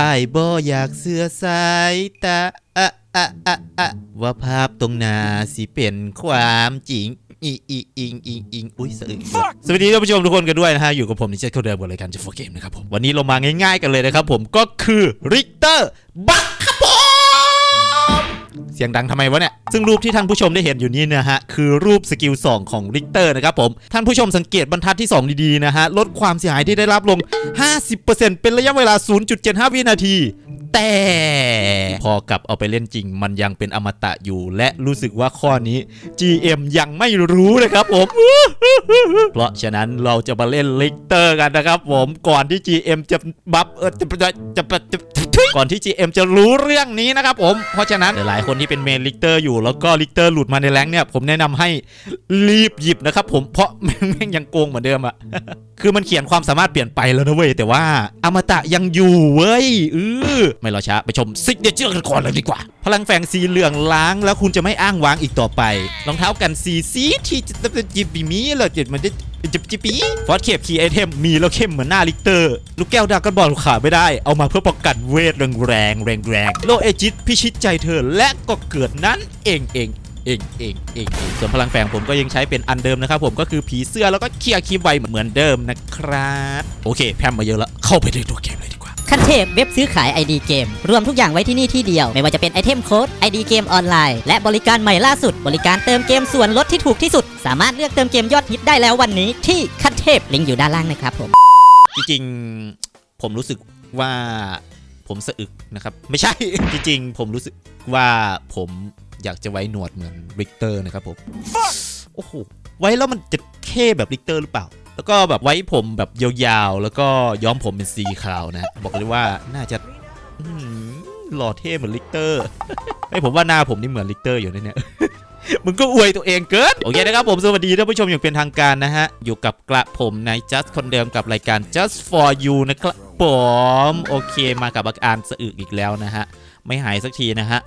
อายบ่อยากเสือสายตาอะอะอะอะว่าภาพตรงหน้าสิเป็นความจริงอิอิอิงอิงอิงอุ้ยสะอึกสวัสดีท่านผู้ชมทุกคนกันด้วยนะฮะ อยู่กับผมนิเชษเขาเดิมบนรายการจะโฟเกมนะครับผม วันนี้เรามาง่ายๆกันเลยนะครับผมก็คือริกเตอร์บัคครับผม เสียงดังทำไมวะเนี่ย ซึ่งรูปที่ท่านผู้ชมได้เห็นอยู่นี้นะฮะ คือรูปสกิล 2 ของริกเตอร์นะครับผม ท่านผู้ชมสังเกตบรรทัดที่ 2 ดีๆ นะฮะ ลดความเสียหายที่ได้รับลง 50%เป็นระยะเวลา 0.75 วินาที แต่พอกลับเอาไปเล่นจริง มันยังเป็นอมตะอยู่ และรู้สึกว่าข้อนี้ GM ยังไม่รู้นะครับผม เพราะฉะนั้นเราจะมาเล่นลิกเตอร์กันนะครับผมก่อนที่ GM จะบัฟเออจะจะจะจะจะ ก่อนที่ GM จะรู้เรื่องนี้นะครับผม เพราะฉะนั้นหลายคนที่เป็นเมนลิกเตอร์อยู่แล้วก็ลิกเตอร์หลุดมาในแรงเนี่ยผมแนะนำให้รีบหยิบนะครับผมเพราะแม่งแม่งยังโกงเหมือนเดิมอะคือมันเขียนความสามารถเปลี่ยนไปแล้วนะเว้ยแต่ว่าอมตะยังอยู่เว้ยเออไม่รอช้าไปชมซิกเนเจอร์กันก่อนเลยดีกว่า พลังแฝงสีเหลืองล้างแล้วคุณจะไม่อ้างว้างอีกต่อไปรองเท้ากันสีสีที่จะจะจิบบีมีเลยจิมันจะ จิบจิปีฟอสเคปคีไอเทมมีแล้วเข้มเหมือนหน้าลิกเตอร์ ลูกแก้วดากันบอลขาไม่ได้ เอามาเพื่อป้องกันเวทแรงแรงแรงแรงโลเอจิตพิชิตใจเธอและก็เกิดนั้นเองเองเองเองเองส่วนพลังแฝงผมก็ยังใช้เป็นอันเดิมนะครับผมก็คือผีเสื้อแล้วก็เคลียร์คีไวเหมือนเดิมนะครับ โอเค แพมมาเยอะแล้วเข้าไปในตัวเกมเลยดี ขั้นเทพเว็บซื้อขาย ID เกม รวมทุกอย่างไว้ที่นี่ที่เดียว ไม่ว่าจะเป็นไอเทมโค้ด ID เกมออนไลน์ และบริการใหม่ล่าสุด บริการเติมเกมส่วนลดที่ถูกที่สุด สามารถเลือกเติมเกมยอดฮิตได้แล้ววันนี้ ที่ขั้นเทพลิงก์อยู่ด้านล่างนะครับผม จริงๆ ผมรู้สึกว่าผมสะอึกนะครับ ไม่ใช่ จริงๆ ผมรู้สึกว่าผมอยากจะไว้หนวดเหมือนริกเตอร์นะครับผม โอ้โห ไว้แล้วมันจะเท่แบบริกเตอร์หรือเปล่า แล้วก็แบบไว้ผมแบบยาวๆ แล้วก็ย้อมผมเป็นสีขาวนะ บอกเลยว่าน่าจะหล่อเท่เหมือนริกเตอร์ไอยผมว่าหน้าผมนี่เหมือนริกเตอร์อยู่นะเนี่ยมึงก็อวยตัวเองเกิน โอเคนะครับผมสวัสดีท่านผู้ชมอย่างเป็นทางการนะฮะ อยู่กับกระผมใน just คนเดิมกับรายการ just for you นะครับผม โอเคมากับอาการสะอึกอีกแล้วนะฮะ ไม่หายสักทีนะฮะ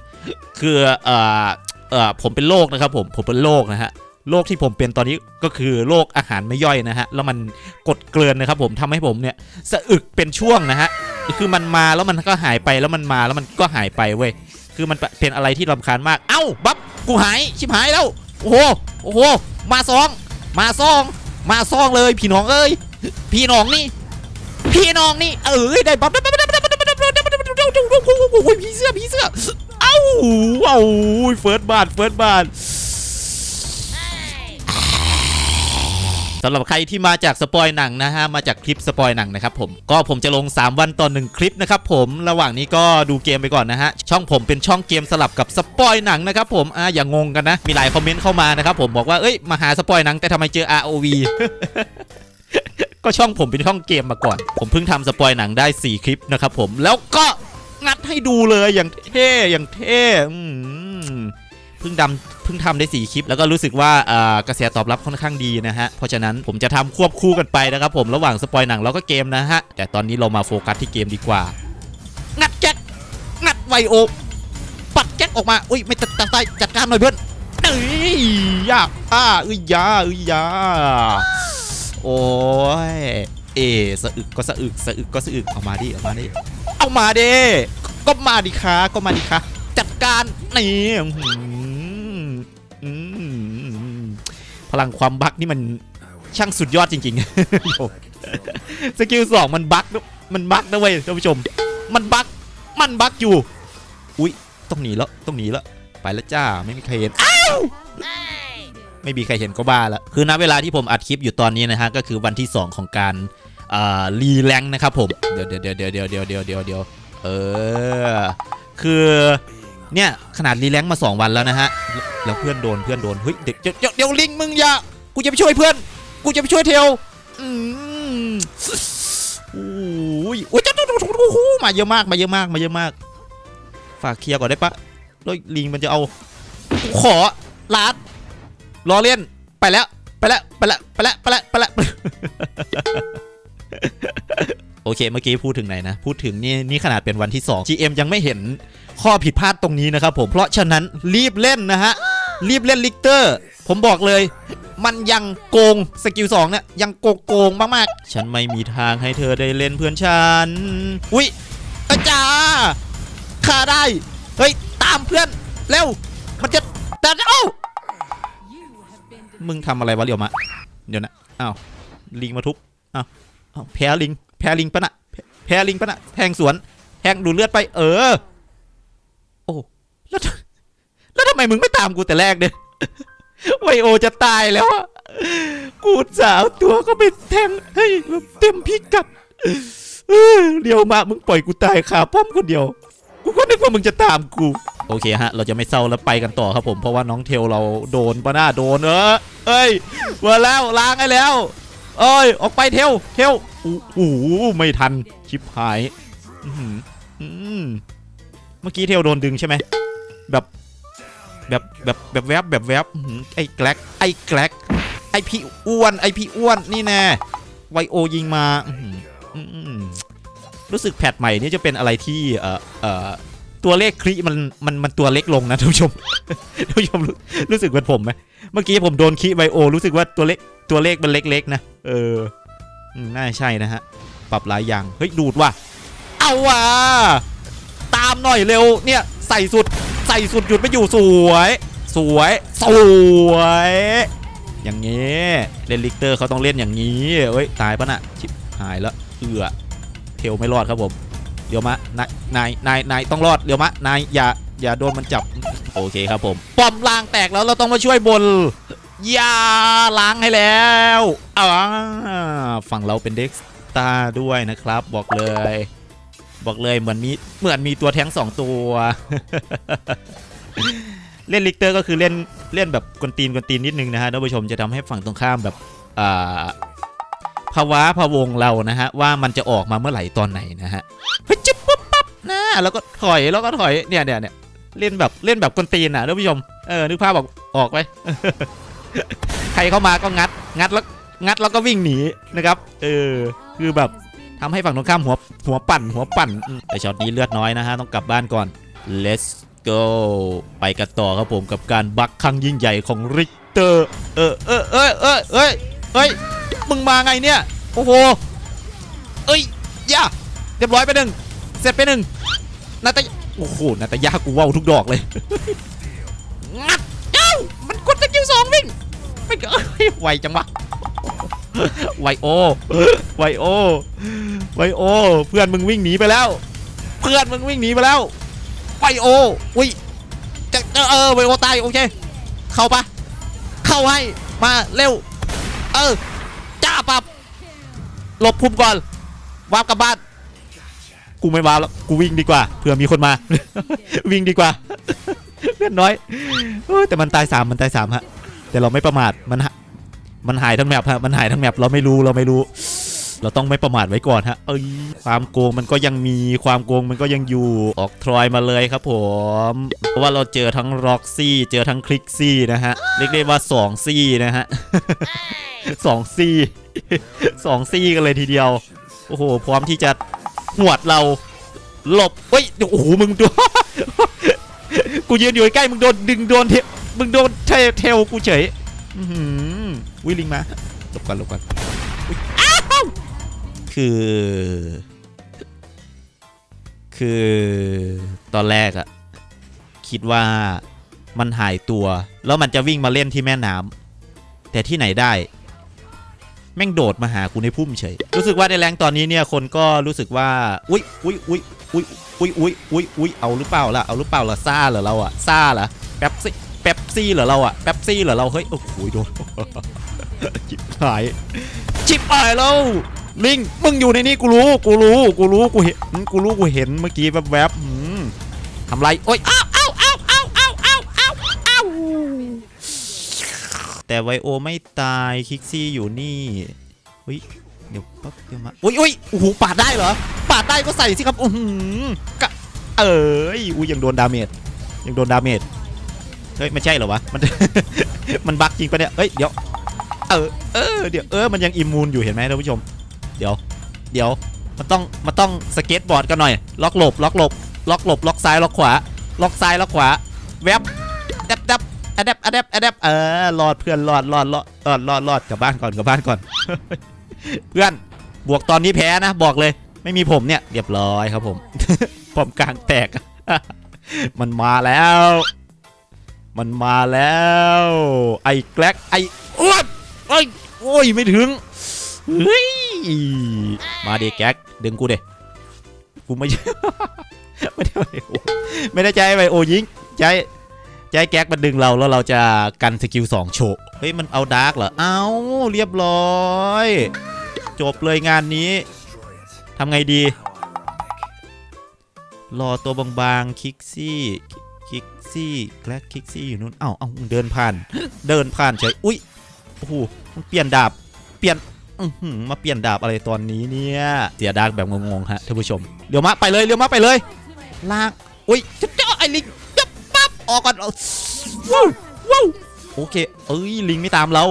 คือเอ่อเอ่อผมเป็นโรคนะครับผมผมเป็นโรคนะฮะ โรคที่ผมเป็นตอนนี้ก็คือโรคอาหารไม่ย่อยนะฮะ แล้วมันกดเกลือนนะครับผมทำให้ผมเนี่ยสะอึกเป็นช่วงนะฮะ คือมันมาแล้วมันก็หายไปแล้วมันมาแล้วมันก็หายไปเว้ย คือมันเป็นอะไรที่รำคาญมาก เอ้าบัฟกูหายชิบหายแล้ว โอ้โห โอ้โห มาซอง มาซอง มาซองเลยพี่น้องเอ้ย พี่น้องนี่ พี่น้องนี่เอ้ยได้บัฟโอ้ยพี่เสื้อพี่เสื้อ เอ้าเอ้าเฟิร์สบาทเฟิร์สบาท สำหรับใครที่มาจากสปอยหนังนะฮะมาจากคลิปสปอยหนังนะครับผมก็ผมจะลง 3 วันต่อหนึ่งคลิปนะครับผมระหว่างนี้ก็ดูเกมไปก่อนนะฮะช่องผมเป็นช่องเกมสลับกับสปอยหนังนะครับผมอ่าอย่างงงกันนะ มีหลายคอมเมนต์เข้ามานะครับผมบอกว่าเอ้ยมาหาสปอยหนังแต่ทำไมเจอ ROV ก็ช่องผมเป็นช่องเกมมาก่อน ผมเพิ่งทำสปอยหนังได้ 4 คลิปนะครับผมแล้วก็งัดให้ดูเลยอย่างเท่อย่างเท่เพิ่งดำ พิ่งทำได้ 4 คลิป แล้วก็รู้สึกว่ากระแสตอบรับค่อนข้างดีนะฮะ เพราะฉะนั้นผมจะทำควบคู่กันไปนะครับผมระหว่างสปอยหนังแล้วก็เกมนะฮะ แต่ตอนนี้เรามาโฟกัสที่เกมดีกว่า งัดแจ็คงัดไวโอ ปัดแจ็คออกมา อุ้ยไม่ตัดตัดใต้จัดการหน่อยเพื่อนเอ้ยยากอ่าเอ้ยยาเอ้ยยาโอ้ยเอสะอึกก็สะอึกสะอึกก็สะอึกเอามาดิเอามาดิเอามาดิก็มาดิคะก็มาดิคะจัดการนี่ พลังความบั๊กนี่มันช่างสุดยอดจริงๆสกิลสองมันบั๊กมันบั๊กนะเว้ยท่านผู้ชม มันบั๊กมันบั๊กอยู่ อุ้ยต้องหนีแล้วต้องหนีแล้วไปแล้วจ้าไม่มีใครเห็นอ้าวไม่มีใครเห็นก็บ้าละคือณเวลาที่ผมอัดคลิปอยู่ตอนนี้นะฮะก็คือวันที่ 2 ของการรีแลงนะครับผมเดี๋ยวเดี๋ยวเดี๋ยวเดี๋ยวเดี๋ยวเดี๋ยวเดี๋ยวเออคือ เนี่ยขนาดรีแลงค์มา 2 วันแล้วนะฮะ แล้วเพื่อนโดนเพื่อนโดน เฮ้ยเดี๋ยวเดี๋ยวเดี๋ยวลิงมึงอย่า กูจะไปช่วยเพื่อน กูจะไปช่วยเทลอืมโอ้ยโอ้ยจ้าจ้าจ้าจ้าโอ้โหมาเยอะมากมาเยอะมากมาเยอะมาก ฝากเคลียร์ก่อนได้ปะแล้วลิงมันจะเอา ขอลาดล้อเล่นไปแล้วไปแล้วไปแล้วไปแล้วไปแล้วไปแล้ว โอเคเมื่อกี้พูดถึงไหนนะ พูดถึงนี่นี่ขนาดเป็นวันที่ 2 GM ยังไม่เห็นข้อผิดพลาดตรงนี้นะครับผมเพราะฉะนั้นรีบเล่นนะฮะ รีบเล่นลิกเตอร์ ผมบอกเลยมันยังโกงสกิล2เนี่ยยังโกงโกงมากๆ ฉันไม่มีทางให้เธอได้เล่นเพื่อนฉัน อุ้ยอาจาได้ เฮ้ย ตามเพื่อน เร็ว มันจะแต่เอ้ามึงทำอะไรวะเดี๋ยวมา เดี๋ยวนะอ้าวลิงมาทุบอ้าวอ้าวแพ้ลิง แพลิงปะนะแพลิงปะนะแทงสวน แทงดูเลือดไป เออ โอ้แล้วแล้วทำไมมึงไม่ตามกูแต่แรกเนี่ยไวโอจะตายแล้วอะกูสาวตัวก็ไปแทงเฮ้ยเต็มพิกัดเออเดี๋ยวมามึงปล่อยกูตายขาป้อมคนเดียว กูก็นึกว่ามึงจะตามกู โอเคฮะ เราจะไม่เศร้าแล้วไปกันต่อครับผม เพราะว่าน้องเทลเราโดนปะหน้าโดนเออเอ้ยมาแล้วล้างให้แล้ว เอ้ย ออกไปเทลเทล อู้หไม่ทันชิบหายเมื่อกี้เทลโดนดึงใช่ไหมแบบแบบแบบแบบแวบแบบแวบไอ้แกลกไอ้แกลกไอ้พี่อ้วนไอ้พี่อ้วนนี่แน่ไวโอยิงมาอืรู้สึกแพทใหม่นี่จะเป็นอะไรที่เออเออตัวเลขคลิมันมันมันตัวเล็กลงนะท่านผู้ชมท่านผู้ชมรู้สึกเหมือนผมไหมเมื่อกี้ผมโดนคีไวโอ รู้สึกว่าตัวเลขตัวเลขมันเล็กๆนะเออ น่าใช่นะฮะ ปรับหลายอย่าง เฮ้ย ดูดว่ะ เอาว่ะ ตามหน่อยเร็ว เนี่ย ใส่สุด ใส่สุดหยุดไม่อยู่สวย สวย สวย อย่างนี้ เล่นลิกเตอร์เขาต้องเล่นอย่างนี้ เอ้ย ตายปะน่ะ ชิบหายแล้ว เอือเทลไม่รอดครับผมเดี๋ยวมะ นาย นาย นาย นายต้องรอดเดี๋ยวมะ นาย อย่า อย่าโดนมันจับ โอเคครับผม ป้อมล่างแตกแล้วเราต้องมาช่วยบน ย่าล้างให้แล้วอ่าฝั่งเราเป็นเด็กตาด้วยนะครับ บอกเลย บอกเลยเหมือนมีเหมือนมีตัวแท้งสองตัว เล่นลิกเตอร์ก็คือเล่นเล่นแบบกวนตีนกวนตีนนิดนึงนะฮะท่านผู้ชมจะทำให้ฝั่งตรงข้ามแบบอ่าภาวะพะวงเรานะฮะว่ามันจะออกมาเมื่อไหร่ตอนไหนนะฮะเฮ้ยจิ๊บปุ๊บปั๊บนะแล้วก็ถอยแล้วก็ถอยเนี่ยเนี่ยเนี่ยเล่นแบบเล่นแบบกวนตีนอะท่านผู้ชมเออนึกภาพบอกออกไป ใครเข้ามาก็งัด งัดแล้วงัดแล้วก็วิ่งหนีนะครับ เออ คือแบบทำให้ฝั่งตรงข้ามหัวหัวปั่น หัวปั่นอืมแต่ช็อตนี้เลือดน้อยนะฮะ ต้องกลับบ้านก่อน let's go ไปกันต่อครับผมกับการบักครั้งยิ่งใหญ่ของริกเตอร์ เออเออเออเออเอ้ยเฮ้ยมึงมาไงเนี่ย โอ้โห เอ้ยย่าเรียบร้อยไปหนึ่งเสร็จไปหนึ่งนาตาโอ้โหนาตายากูว่าวทุกดอกเลยงัดเอ้ามันกดสกิลสองวิ่ง ไม่เอ้ยไวจังวะไวโอไวโอไวโอ เพื่อนมึงวิ่งหนีไปแล้ว เพื่อนมึงวิ่งหนีไปแล้วไวโออุ้ยจะเออไวโอตายโอเค เข้าปะเข้าให้มาเร็ว เออจ้าปับหลบพุ่มก่อนวาร์ปกลับบ้านกูไม่วาร์ปแล้วกูวิ่งดีกว่าเผื่อมีคนมา วิ่งดีกว่าเลือดน้อยแต่มันตายสามมันตายสามฮะ แต่เราไม่ประมาทมันหามันหายทั้งแมปฮะมันหายทั้งแมปเราไม่รู้เราไม่รู้ เราต้องไม่ประมาทไว้ก่อนฮะเอ้ยความโกงมันก็ยังมีความโกงมันก็ยังอยู่ออกทรอยมาเลยครับผมเพราะว่าเราเจอทั้งร็อกซี่ เจอทั้งคลิกซี่นะฮะเรียกได้ว่าสองซี่นะฮะสองซี่สองซี่กันเลยทีเดียว โอ้โห พร้อมที่จะหวดเราหลบเฮ้ยโอ้โหมึงดูกูยืนอยู่ใกล้มึงโดนดึงโดนเท มึงโดนเทเทลกูเฉยอือหือวิลิงมาหลบก่อนหลบก่อนอุ๊ยอ้าวคือ คือตอนแรกอะคิดว่ามันหายตัว แล้วมันจะวิ่งมาเล่นที่แม่น้ำแต่ที่ไหนได้ แม่งโดดมาหากูในพุ่มเฉย รู้สึกว่าในแรงตอนนี้เนี่ยคนก็รู้สึกว่า อุ๊ยอุ๊ยอุ๊ยอุ๊ยอุ๊ยอุ๊ยอุ๊ยอุ๊ยเอาหรือเปล่าล่ะเอาหรือเปล่าล่ะซ่าเหรอเราอะซ่าเหรอแป๊บซี่ แป๊บซี่เหรอเราอะแป๊บซี่เหรอเราเฮ้ยโอ้โหโดนจิบหายจิบหายแล้วลิงมึงอยู่ในนี้กูรู้กูรู้กูรู้กูเห็นกูรู้กูเห็นเมื่อกี้แวบๆหืมทำไรโอ๊ยอ้าวอ้าวอ้าวอ้าวอ้าวอ้าวอ้าวอ้าวแต่ไวโอไม่ตายคิกซี่อยู่นี่เฮ้ยเดี๋ยวปั๊บเดี๋ยวมาอุ้ยอุ้ยโอ้โหปาดได้เหรอปาดได้ก็ใส่สิครับอือหือกะเอ้ยอุ้ยยังโดนดาเมจยังโดนดาเมจ เฮ้ยไม่ใช่เหรอวะ มัน มันบั๊กจริงปะเนี่ยเฮ้ยเดี๋ยว เออ เออ เดี๋ยว เออ มันยังอิมมูนอยู่เห็นไหมท่านผู้ชม เดี๋ยว เดี๋ยว มันต้อง มันต้องสเก็ตบอร์ดกันหน่อย ล็อกหลบ ล็อกหลบ ล็อกหลบ ล็อกซ้าย ล็อกขวา ล็อกซ้าย ล็อกขวา แวบดับดับอะดับอะดับอะดับเออรอดเพื่อนรอดรอดรอดรอดรอดรอดกลับบ้านก่อนกลับบ้านก่อน เพื่อน บวกตอนนี้แพ้นะ บอกเลย ไม่มีผมเนี่ย เรียบร้อยครับผมผมกลางแตก มันมาแล้ว มันมาแล้ว ไอ้แกลกไอ้อ้วนเอ้โอ้ยไม่ถึงเฮ้ยมาดิแกลกดึงกูเดกูไม่ไม่ได้ไม่ได้ใจไมโอยิงใจใจแก๊กมันดึงเราแล้วเราจะกันสกิลสองโชว์เฮ้ยมันเอาดาร์กเหรอเอาเรียบร้อย จบเลยงานนี้ทำไงดี รอตัวบางๆ คิกซี่ คิกซี่แกลกคิกซี่อยู่นู้นเอ้าเอ้าเดินผ่าน เดินผ่านเฉยอุ้ยโอ้โหมันเปลี่ยนดาบ เปลี่ยนมาเปลี่ยนดาบอะไรตอนนี้เนี่ยเสียดาบแบบงงๆฮะท่านผู้ชมเดี๋ยวมาไปเลยเดี๋ยวมาไปเลยลากอุ้ยจะเจาไอ้ลิงจะปั๊บออกก่อนว้าวว้าวโอเค เอ้ยลิงไม่ตามเรา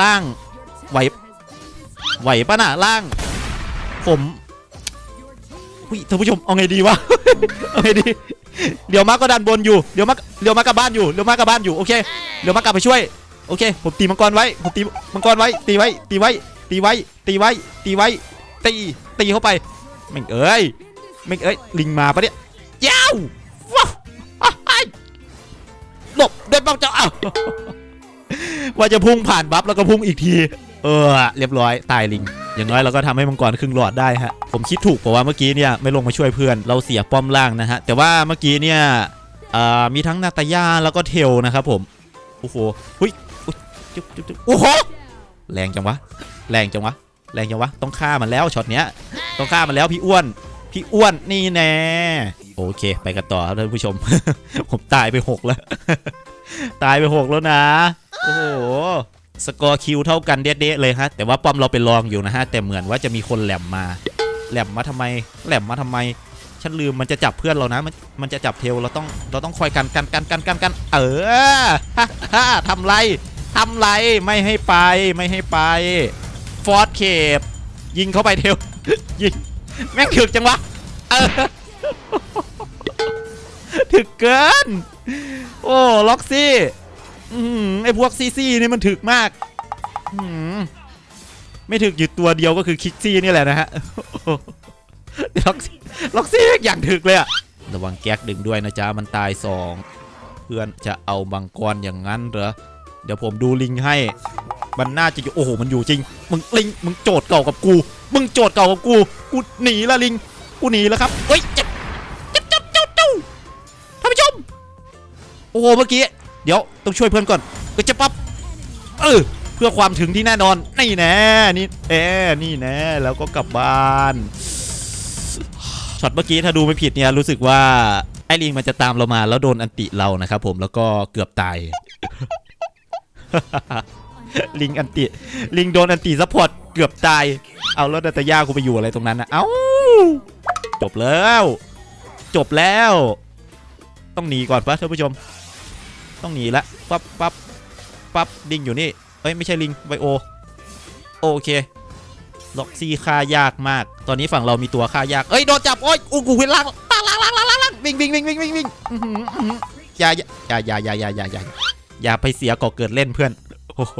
ล่างไหวไหวปะน่ะล่าง ผมอุ้ยท่านผู้ชมเอาไงดีวะเอาไงดี เดี๋ยวมาก็ดันบนอยู่เดี๋ยวมาเดี๋ยวมากับบ้านอยู่เดี๋ยวมากับบ้านอยู่โอเคเดี๋ยวมากลับไปช่วยโอเค ผมตีมังกรไว้ผมตีมังกรไว้ ตีไว้ ตีไว้ ตีไว้ ตีไว้ ตีไว้ ตีตีเข้าไปแม่งเอ้ยแม่งเอ้ยลิงมาปะเนี่ยยาวว้าวอ้ายหลบเดินบ้าเจ้าอ้าวว่าจะพุ่งผ่านบัฟแล้วก็พุ่งอีกที เออ เรียบร้อยตายลิง อย่างน้อยเราก็ทำให้มังกรครึ่งหลอดได้ฮะผมคิดถูกเพราะว่าเมื่อกี้เนี่ยไม่ลงมาช่วยเพื่อนเราเสียป้อมล่างนะฮะแต่ว่าเมื่อกี้เนี่ยมีทั้งนาตาย่าแล้วก็เทลนะครับผมโอ้โหหุยอุ๊ยจุ๊บจุ๊บจุ๊บโอ้โหแรงจังวะแรงจังวะแรงจังวะต้องฆ่ามันแล้วช็อตเนี้ยต้องฆ่ามันแล้วพี่อ้วน พี่อ้วนนี่แน่โอเค ไปกันต่อครับท่านผู้ชม ผมตายไปหกแล้ว ตายไปหกแล้วนะ โอ้โห สกอร์คิวเท่ากันเด๊ะๆเลยฮะ แต่ว่าป้อมเราเป็นรองอยู่นะฮะ แต่เหมือนว่าจะมีคนแหลมมา แหลมมาทำไม แหลมมาทำไม ฉันลืมมันจะจับเพื่อนเรานะ มันมันจะจับเทล เราต้อง เราต้องคอยกันกันกันกันกันกัน เออฮ่าทำไรทำไร ไม่ให้ไป ไม่ให้ไป ฟอร์ดเคปยิงเข้าไปเทล ยิง แม่งถึกจังวะ เออ ถึกเกิน โอ้ ล็อกซี่ อืมไอพวกซีซีนี่มันถึกมากอืมไม่ถึกอยู่ตัวเดียวก็คือคิกซี่นี่แหละนะฮะล็อกซี่ล็อกซี่อย่างถึกเลยอะระวังแก๊กดึงด้วยนะจ๊ะมันตายสองเพื่อนจะเอาบังกรอย่างนั้นเหรอเดี๋ยวผมดูลิงให้มันน่าจะอยู่โอ้โหมันอยู่จริง มึงลิงมึงโจทย์เก่ากับกู มึงโจทย์เก่ากับกูกูหนีละลิงกูหนีแล้วครับเฮ้ยจ็บจ็บจ็บจ็บจ็บท่านผู้ชมโอ้โหเมื่อกี้ เดี๋ยวต้องช่วยเพื่อนก่อนก็จะปั๊บเออเพื่อความถึงที่แน่นอนนี่แน่นี่แน่นี่แน่แล้วก็กลับบ้านช็อตเมื่อกี้ถ้าดูไม่ผิดเนี่ยรู้สึกว่าไอ้ลิงมันจะตามเรามาแล้วโดนอันติเรานะครับผมแล้วก็เกือบตายลิงอันติลิงโดนอันติซัพพอร์ตเกือบตายเอาแล้วนาตาย่ากูไปอยู่อะไรตรงนั้นนะเอ้าจบแล้ว จบแล้ว ต้องหนีก่อนปะท่านผู้ชม ต้องหนีละปั๊บปั๊บปั๊บลิงอยู่นี่เอ้ยไม่ใช่ลิงไบโอโอเคล็อกซี่ฆ่ายากมาก ตอนนี้ฝั่งเรามีตัวฆ่ายากเอ้ยโดนจับโอ้ยอู้กูขึ้นล่างล่างล่างล่างล่างล่างล่างวิ่งวิ่งวิ่งวิ่งวิ่งวิ่งอย่าอย่าอย่าอย่าอย่าอย่าอย่าอย่าไปเสียก่อเกิดเล่นเพื่อนโอ้โห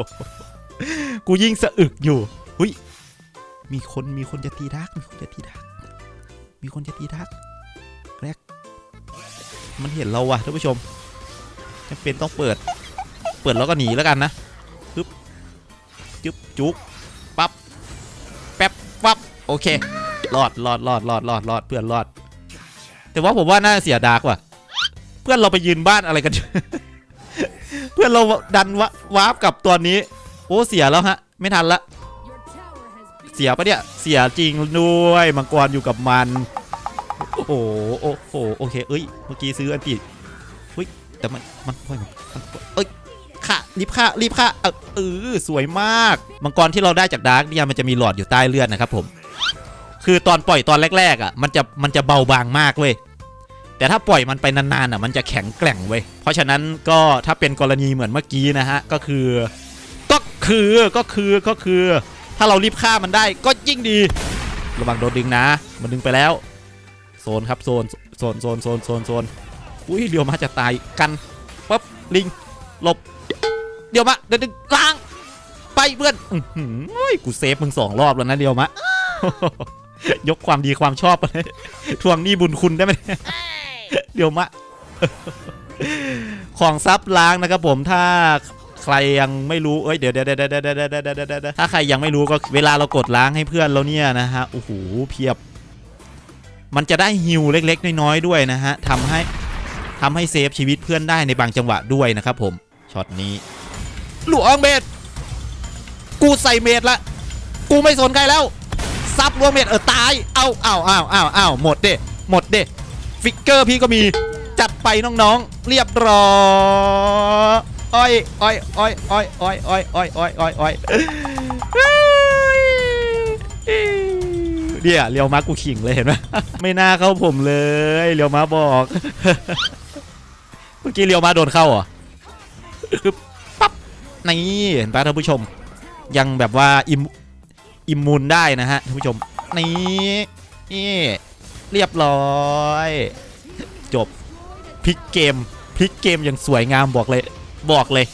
กูยิ่งสะอึกอยู่หุยมีคนมีคนจะตีดักมีคนจะตีดักมีคนจะตีดักแรกมันเห็นเราว่ะท่านผู้ชม จำเป็นต้องเปิด เปิดแล้วก็หนีแล้วกันนะปึ๊บจุ๊บจุ๊บปั๊บแป๊บปั๊บโอเครอดรอดรอดรอดรอดรอดเพื่อนรอด แต่ว่าผมว่าน่าเสียดากว่ะ เพื่อนเราไปยืนบ้านอะไรกัน เพื่อนเราดันวะวาร์ปกับตัวนี้ โอ้เสียแล้วฮะ ไม่ทันละ เสียปะเนี่ย เสียจริงด้วยมังกรอยู่กับมัน โอ้โหโอ้โหโอเคเอ้ย เมื่อกี้ซื้ออันติเฮ้ย แต่มันมันมันมันเอ้ยค่ะรีบค่ะรีบค่ะเออเออสวยมากมังกรที่เราได้จากดาร์กเนี่ยมันจะมีหลอดอยู่ใต้เลือดนะครับผม คือตอนปล่อยตอนแรก ๆอะมันจะมันจะเบาบางมากเว้ยแต่ถ้าปล่อยมันไปนานๆอะมันจะแข็งแกร่งเว้ยเพราะฉะนั้นก็ถ้าเป็นกรณีเหมือนเมื่อกี้นะฮะก็คือ ก็คือก็คือก็คือ ถ้าเรารีบฆ่ามันได้ก็ยิ่งดี ระวังโดนดึงนะ มันดึงไปแล้ว โซนครับโซนโซนโซนโซนโซนโซน อุ้ยเดี๋ยวมาจะตายกันปั๊บลิงหลบ เดี๋ยวมาเดี๋ยวล้าง ไปเพื่อนอุ้ยกูเซฟมึงสองรอบแล้วนะเดี๋ยวมายกความดีความชอบไปทวงหนี้บุญคุณได้ไหมเดี๋ยวมาของซับล้างนะครับผมถ้าใครยังไม่รู้ เอ้ยวเดี๋ยวเดี๋ยวเดี๋ยวเดี๋ยวเดี๋ยวถ้าใครยังไม่รู้ก็เวลาเรากดล้างให้เพื่อนเราเนี่ยนะฮะ โอ้โห เพียบ มันจะได้ฮิวเล็ก ๆ น้อย ๆ ด้วยนะฮะทำให้ ทำให้เซฟชีวิตเพื่อนได้ในบางจังหวะด้วยนะครับผมช็อตนี้ หลวงเมดกูใส่เมดละกูไม่สนใครแล้วซับหลวงเมดเออตายเอาเอาเอาเอาเอาหมดเด้หมดเด้ฟิกเกอร์พี่ก็มีจัดไปน้องๆ เรียบร้อยอ้อยอ้อยอ้อยอ้อยอ้อยอ้อยอ้อยอ้อยอ้อยอ้อยเดี๋ยวเรียวมากูขิงเลยเห็นไหมไม่น่าเข้าผมเลยเรียวมาบอก เมื่อกี้เรียวมาโดนเข้าเหรอคือปั๊บนี่เห็นปะท่านผู้ชม ยังแบบว่าอิมอิมมูนได้นะฮะท่านผู้ชมนี่นี่เรียบร้อย จบพลิกเกมพลิกเกมอย่างสวยงามบอกเลย บอกเลย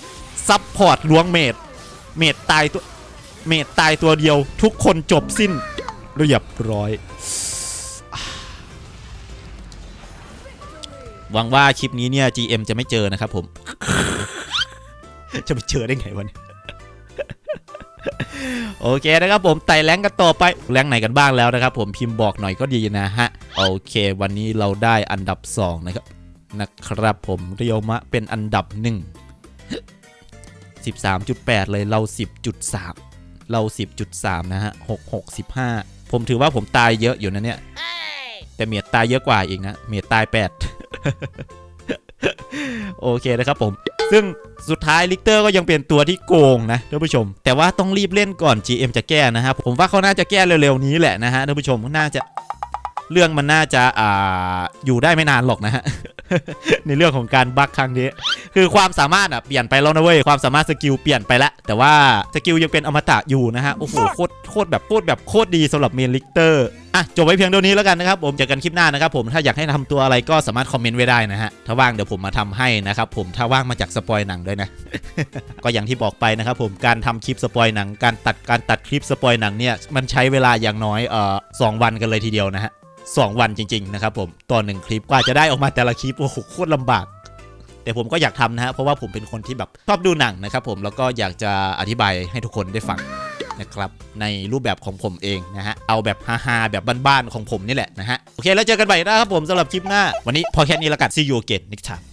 ซับพอร์ตล้วงเมดเมดตายตัวเมดตายตัวเดียว ทุกคนจบสิ้นเรียบร้อย หวังว่าคลิปนี้เนี่ย GM จะไม่เจอนะครับผม จะไปเจอได้ไงวะเนี่ยโอเคนะครับผมไต่แรงกันต่อไปแรงไหนกันบ้างแล้วนะครับผมพิมพ์บอกหน่อยก็ดีนะฮะ โอเค วันนี้เราได้อันดับ 2 นะครับ นะครับผมเรียวมะเป็นอันดับ 1 13.8 เลยเรา 10.3 เรา 10.3 นะฮะ 6 65ผมถือว่าผมตายเยอะอยู่นะเนี่ย แต่เมียตายเยอะกว่าอีกนะ เมียตาย 8 โอเคนะครับผม ซึ่งสุดท้ายลิกเตอร์ก็ยังเป็นตัวที่โกงนะท่านผู้ชม แต่ว่าต้องรีบเล่นก่อน GM จะแก้นะฮะผมว่าเขาน่าจะแก้เร็วๆนี้แหละนะฮะท่านผู้ชมน่าจะ เรื่องมันน่าจะอ่าอยู่ได้ไม่นานหรอกนะฮะ ในเรื่องของการบั๊กครั้งนี้ คือความสามารถอะเปลี่ยนไปแล้วนะเว้ย ความสามารถสกิลเปลี่ยนไปแล้ว แต่ว่าสกิลยังเป็นอมตะอยู่นะฮะ โอ้โหโคตรโคตรแบบโคตรแบบโคตรดีสำหรับเมนลิกเตอร์อะจบไว้เพียงเท่านี้แล้วกันนะครับผมเจอกันคลิปหน้านะครับผมถ้าอยากให้ทำตัวอะไรก็สามารถคอมเมนต์ไว้ได้นะฮะถ้าว่างเดี๋ยวผมมาทำให้นะครับผมถ้าว่างมาจากสปอยหนังด้วยนะ ก็อย่างที่บอกไปนะครับผมการทำคลิปสปอยหนัง การตัดการตัดคลิปสปอยหนังเนี่ยมันใช้เวลาอย่างน้อยเอ่อสองวันกันเลยทีเดียวนะฮะ สองวันจริงๆนะครับผมต่อหนึ่งคลิปกว่าจะได้ออกมาแต่ละคลิปโอ้โหโคตรลำบาก แต่ผมก็อยากทำนะฮะเพราะว่าผมเป็นคนที่แบบชอบดูหนังนะครับผมแล้วก็อยากจะอธิบายให้ทุกคนได้ฟังนะครับในรูปแบบของผมเองนะฮะเอาแบบฮาๆแบบบ้านๆของผมนี่แหละนะฮะโอเคแล้วเจอกันใหม่นะครับผมสำหรับคลิปหน้า วันนี้พอแค่นี้ละกัน see you again next time